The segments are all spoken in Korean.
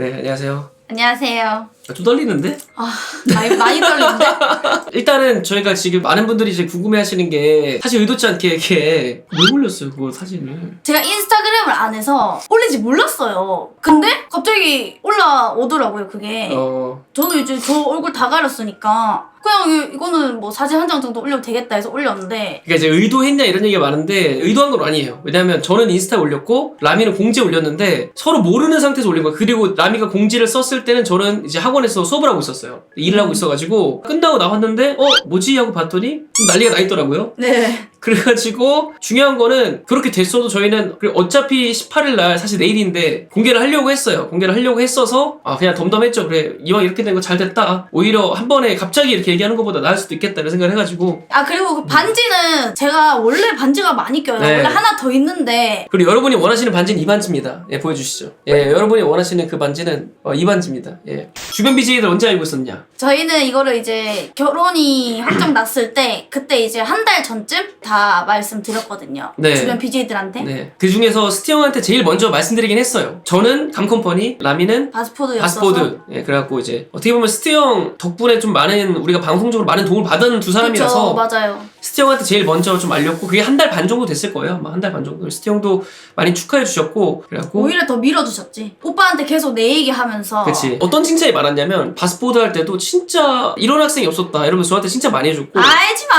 네, 안녕하세요. 안녕하세요. 아, 좀 떨리는데? 아, 많이, 많이 떨리는데? 일단은 저희가 지금 많은 분들이 이제 궁금해 하시는 게 사실 의도치 않게 이렇게 왜 올렸어요, 그거 사진을. 제가 인스타그램을 안 해서 올린지 몰랐어요. 근데 갑자기 올라오더라고요, 그게. 어, 저는 이제 저 얼굴 다 가렸으니까 그냥 이- 이거는 뭐 사진 한 장 정도 올려도 되겠다 해서 올렸는데 그러니까 이제 의도했냐 이런 얘기가 많은데 의도한 건 아니에요. 왜냐하면 저는 인스타에 올렸고 라미는 공지에 올렸는데 서로 모르는 상태에서 올린 거야. 그리고 라미가 공지를 썼을 때는 저는 이제 학원에서 수업을 하고 있었어요. 일을 하고 있어가지고 끝나고 나왔는데 어 뭐지 하고 봤더니 좀 난리가 나 있더라고요. 네. 그래가지고 중요한 거는 그렇게 됐어도 저희는 어차피 18일 날 사실 내일인데 공개를 하려고 했어요. 공개를 하려고 했어서 아 그냥 덤덤했죠. 그래 이왕 이렇게 된 거 잘 됐다. 오히려 한 번에 갑자기 이렇게 얘기하는 것보다 나을 수도 있겠다 이런 생각을 해가지고 아 그리고 그 반지는 제가 원래 반지가 많이 껴요. 네. 원래 하나 더 있는데 그리고 여러분이 원하시는 반지는 이 반지입니다. 예 보여주시죠. 예 여러분이 원하시는 그 반지는 어, 이 반지입니다. 예 주변 BJ들 언제 알고 있었냐? 저희는 이거를 이제 결혼이 확정 났을 때 그때 이제 한 달 전쯤 다 말씀드렸거든요. 네. 주변 BJ들한테 네. 그 중에서 스티 형한테 제일 먼저 말씀드리긴 했어요. 저는 감컴퍼니, 라미는 바스포드였어서 바스포드. 예, 그래갖고 이제 어떻게 보면 스티 형 덕분에 좀 많은 우리가 방송적으로 많은 도움을 받은 두 사람이라서 그쵸, 맞아요. 스티 형한테 제일 먼저 좀 알렸고 그게 한 달 반 정도 됐을 거예요. 아마 한 달 반 정도. 스티 형도 많이 축하해 주셨고 그래갖고 오히려 더 밀어주셨지. 오빠한테 계속 내 얘기하면서 그치. 어떤 칭찬이 많았냐면 바스포드 할 때도 진짜 이런 학생이 없었다 이러면서 저한테 진짜 많이 해줬고 알지 마.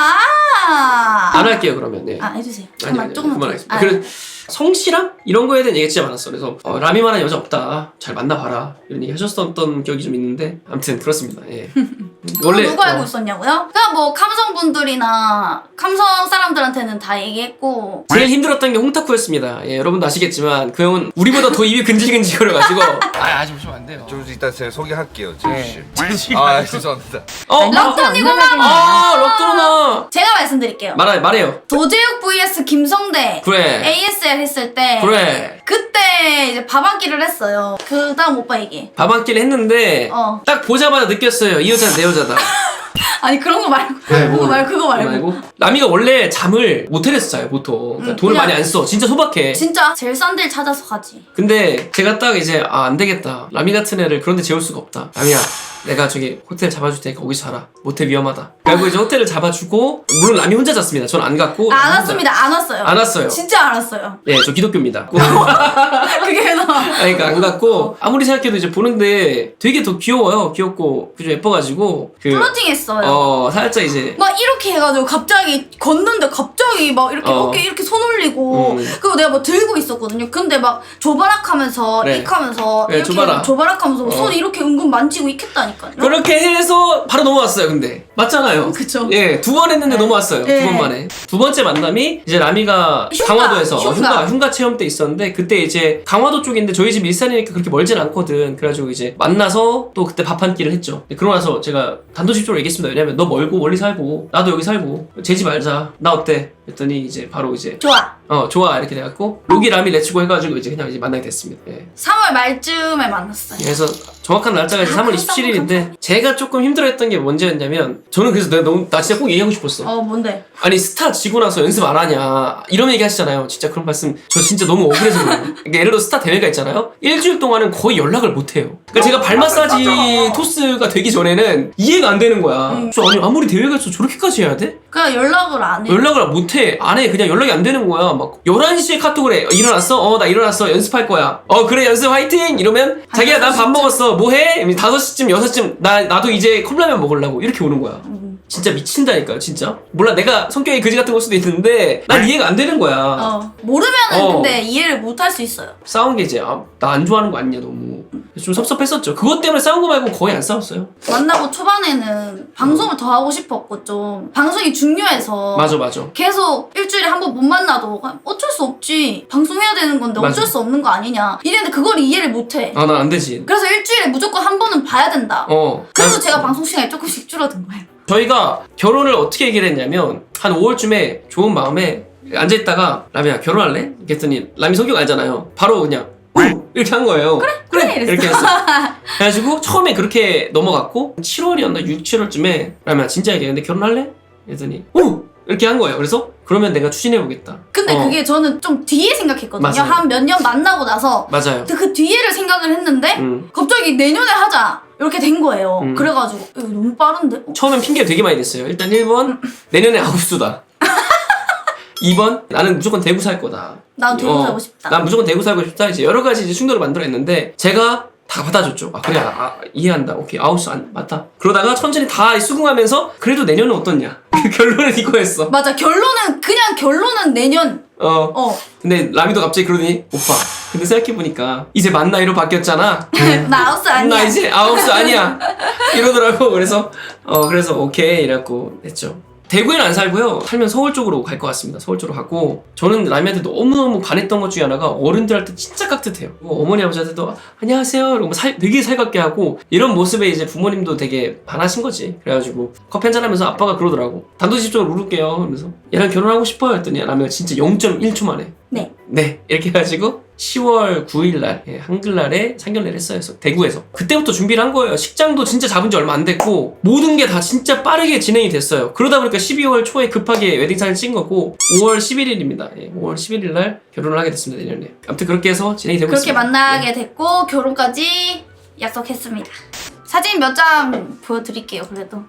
안 할게 요 그러면. 네. 아 해주세요. 아니, 잠깐만 아니, 조금만. 더. 그만하겠습니다. 아, 그래, 성실함? 이런 거에 대한 얘기가 진짜 많았어. 그래서, 어, 라미만한 여자 없다. 잘 만나봐라. 이런 얘기 하셨었던 기억이 좀 있는데, 아무튼 그렇습니다. 예. 원래 누가 알고 어, 있었냐고요? 그냥 뭐 감성분들이나 감성 사람들한테는 다 얘기했고 제일 힘들었던 게 홍타쿠였습니다. 예, 여러분도 아시겠지만, 그 형은 우리보다 더 입이 근질근질거려가지고. 아, 아직 보시면 안 돼요. 좀 이따 제가 소개할게요, 제시 네. 씨. 아, 죄송합니다. 어, 럭던이구만. 아, 럭드로나. 제가 말씀드릴게요. 말해, 말해요. 도제욱 vs 김성대 그래. ASL 했을 때 그래. 그때 이제 밥 한 끼를 했어요. 그 다음 오빠 얘기. 밥 한 끼를 했는데, 어. 딱 보자마자 느꼈어요. 이 여자는 내 여자다. 아니 그런 거 말고 네, 그거 뭐, 말고 그거 말고. 말고. 라미가 원래 잠을 모텔에서 자요, 보통. 그러니까 음, 돈을 그냥- 많이 안 써. 진짜 소박해. 진짜 제일 싼 데를 찾아서 가지. 근데 제가 딱 이제 아 안 되겠다 라미 같은 애를 그런 데 재울 수가 없다 라미야 내가 저기 호텔 잡아줄 테니까 거기서 자라 모텔 위험하다 그리고 이제 호텔을 잡아주고 물론 라미 혼자 잤습니다 전 안 갔고 아, 안 혼자- 왔습니다. 안 왔어요. 안 왔어요 진짜 안 왔어요. 예 저 기독교입니다 그게 너. 아니, 그러니까 안 갔고 아무리 생각해도 이제 보는데 되게 더 귀여워요 귀엽고 그좀 예뻐가지고 그 플러팅했어요. 어 살짝 이제 막 이렇게 해가지고 갑자기 걷는데 갑자기 막 이렇게 어. 어깨 이렇게 손 올리고 음. 그리고 내가 뭐 들고 있었거든요. 근데 막 조바락하면서 그래. 익하면서 그래, 이렇게 조바락. 조바락하면서 어. 손 이렇게 은근 만지고 익혔다니 그렇게 해서 바로 넘어왔어요 근데 맞잖아요 그쵸. 예, 두 번 했는데 네. 넘어왔어요. 네. 두 번 만에. 두 번째 만남이 이제 라미가 흉가, 강화도에서 흉가. 흉가, 흉가 체험 때 있었는데 그때 이제 강화도 쪽인데 저희 집 일산이니까 그렇게 멀진 않거든. 그래가지고 이제 만나서 또 그때 밥 한 끼를 했죠. 그러고 나서 제가 단도직입적으로 얘기했습니다. 왜냐면 너 멀고 멀리 살고 나도 여기 살고 제집 알자. 나 어때? 그랬더니 이제 바로 이제 좋아. 어 좋아 이렇게 돼갖고 로기 라미 레츠고 해가지고 이제 그냥 이제 만나게 됐습니다. 예. 3월 말쯤에 만났어요. 그래서 정확한 날짜가 이제 3월 그래서 27일인데 제가 조금 힘들어했던 게 뭔지였냐면 저는 그래서 내가 너무 나 진짜 꼭 얘기하고 싶었어. 어 뭔데? 아니 스타 지고 나서 연습 안 하냐 이런 얘기 하시잖아요 진짜 그런 말씀 저 진짜 너무 억울해서 그래요 그러니까 예를 들어 스타 대회가 있잖아요 일주일 동안은 거의 연락을 못 해요 그러니까 제가 발 마사지 토스가 되기 전에는 이해가 안 되는 거야 음. 저 아니 아무리 대회가 있어 저렇게까지 해야 돼? 그냥 연락을 안 해. 연락을 못 해 안해 그냥 연락이 안 되는 거야 막 11시에 카톡을 해 어, 일어났어? 어 나 일어났어 연습할 거야 어 그래 연습 화이팅 이러면 자기야 나밥 5시쯤? 먹었어 뭐 해? 5시쯤 6시쯤 나, 나도 이제 컵라면 먹으려고 이렇게 오는 거야 음. 진짜 미친다니까요, 진짜. 몰라, 내가 성격이 그지 같은 걸 수도 있는데, 난 이해가 안 되는 거야. 어 모르면은 어. 근데 이해를 못 할 수 있어요. 싸운 게 이제, 아, 나 안 좋아하는 거 아니냐, 너무. 좀 섭섭했었죠. 그것 때문에 싸운 거 말고 거의 안 싸웠어요. 만나고 초반에는 방송을 더 하고 싶었고 좀 방송이 중요해서 맞아, 맞아. 계속 일주일에 한 번 못 만나도 어쩔 수 없지 방송해야 되는 건데 맞아. 어쩔 수 없는 거 아니냐 이랬는데 그걸 이해를 못해 아, 난안 되지. 그래서 일주일에 무조건 한 번은 봐야 된다 어. 그래서 난- 제가 방송 시간이 조금씩 줄어든 거예요 저희가 결혼을 어떻게 얘기를 했냐면, 한 5월쯤에 좋은 마음에 앉아있다가, 라미야, 결혼할래? 그랬더니, 라미 성격 알잖아요. 바로 그냥, 우! 이렇게 한 거예요. 그래, 그래, 이랬어. 이렇게 했어. 그래가지고, 처음에 그렇게 넘어갔고, 7월이었나? 6, 7월쯤에, 라미야, 진짜 얘기했는데 결혼할래? 그랬더니, 오! 이렇게 한 거예요. 그래서 그러면 내가 추진해보겠다. 근데 어, 그게 저는 좀 뒤에 생각했거든요. 맞아요. 한 몇 년 만나고 나서 맞아요. 근데 그 뒤에를 생각을 했는데 음. 갑자기 내년에 하자 이렇게 된 거예요. 음. 그래가지고 이거 너무 빠른데? 어? 처음엔 핑계 되게 많이 냈어요. 일단 1번 내년에 아홉수다. 2번 나는 무조건 대구 살 거다. 나도 대구 어, 살고 싶다. 난 무조건 대구 살고 싶다. 이제 여러 가지 이제 충돌을 만들어냈는데 제가 다 받아줬죠. 아 그래 아, 아, 이해한다. 오케이 아홉수 안 맞다. 그러다가 천천히 다 수긍하면서 그래도 내년은 어떻냐. 그 결론은 이거였어. 맞아 결론은 그냥 결론은 내년. 어 어. 근데 라미도 갑자기 그러더니 오빠 근데 생각해 보니까 이제 만 나이로 바뀌었잖아. 나 아웃스 아니야. 나 이제 아홉수 아니야 이러더라고 그래서 어 그래서 오케이 이래갖고 했죠 대구에는 안 살고요. 살면 서울 쪽으로 갈 것 같습니다. 서울 쪽으로 가고. 저는 라미한테 너무너무 반했던 것 중에 하나가 어른들한테 진짜 깍듯해요. 뭐 어머니 아버지한테도 안녕하세요 이러고 살, 되게 살갑게 하고 이런 모습에 이제 부모님도 되게 반하신 거지. 그래가지고 커피 한잔 하면서 아빠가 그러더라고. 단도직입적으로 물을게요 그러면서. 얘랑 결혼하고 싶어요 했더니 라미가 진짜 0.1초 만에. 네. 네. 이렇게 해가지고 10월 9일날 예, 한글날에 상견례를 했어요 대구에서 그때부터 준비를 한 거예요 식장도 진짜 잡은 지 얼마 안 됐고 모든 게 다 진짜 빠르게 진행이 됐어요 그러다 보니까 12월 초에 급하게 웨딩 사진 찍은 거고 5월 11일입니다 예, 5월 11일날 결혼을 하게 됐습니다 내년에 아무튼 그렇게 해서 진행이 되고 그렇게 있습니다 만나게 네. 됐고 결혼까지 약속했습니다. 사진 몇 장 보여드릴게요. 그래도.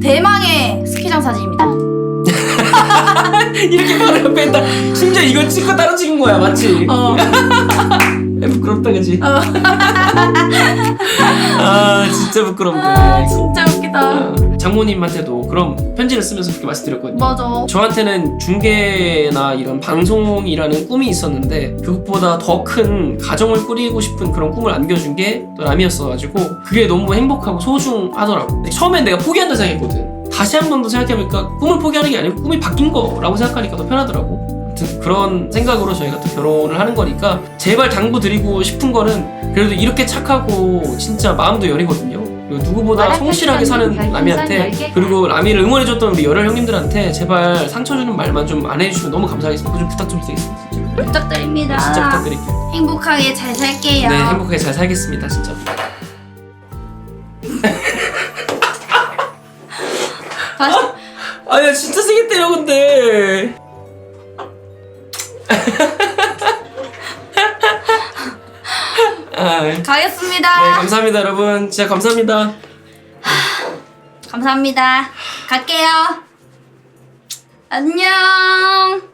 대망의 스키장 사진입니다. 이렇게 바로 옆에 있다 심지어 이걸 찍고 따로 찍은 거야 맞지? 어. 야, 부끄럽다 그지? 어. 아 진짜 부끄럽네 아, 진짜 웃기다. 어, 장모님한테도 그럼 편지를 쓰면서 그렇게 말씀드렸거든요. 맞아. 저한테는 중계나 이런 방송이라는 꿈이 있었는데 그것보다 더 큰 가정을 꾸리고 싶은 그런 꿈을 안겨준 게또 라미였어가지고 그게 너무 행복하고 소중하더라고. 처음엔 내가 포기한다 생각했거든. 다시 한 번 더 생각해보니까 꿈을 포기하는 게 아니고 꿈이 바뀐 거라고 생각하니까 더 편하더라고. 그런 생각으로 저희가 또 결혼을 하는 거니까 제발 당부 드리고 싶은 거는 그래도 이렇게 착하고 진짜 마음도 여리거든요 그리고 누구보다 성실하게 사는 라미한테 10개 그리고 라미를 응원해줬던 우리 열혈 형님들한테 제발 상처 주는 말만 좀 안 해주시면 너무 감사하겠습니다. 좀 부탁 좀 드리겠습니다. 진짜, 부탁드립니다. 진짜 부탁드릴게요. 행복하게 잘 살게요. 네, 행복하게 잘 살겠습니다. 진짜. 다시 아야 진짜 세게 때려 근데. 아, 네, 가겠습니다. 감사합니다 여러분. 진짜 감사합니다. 감사합니다. 갈게요. 안녕.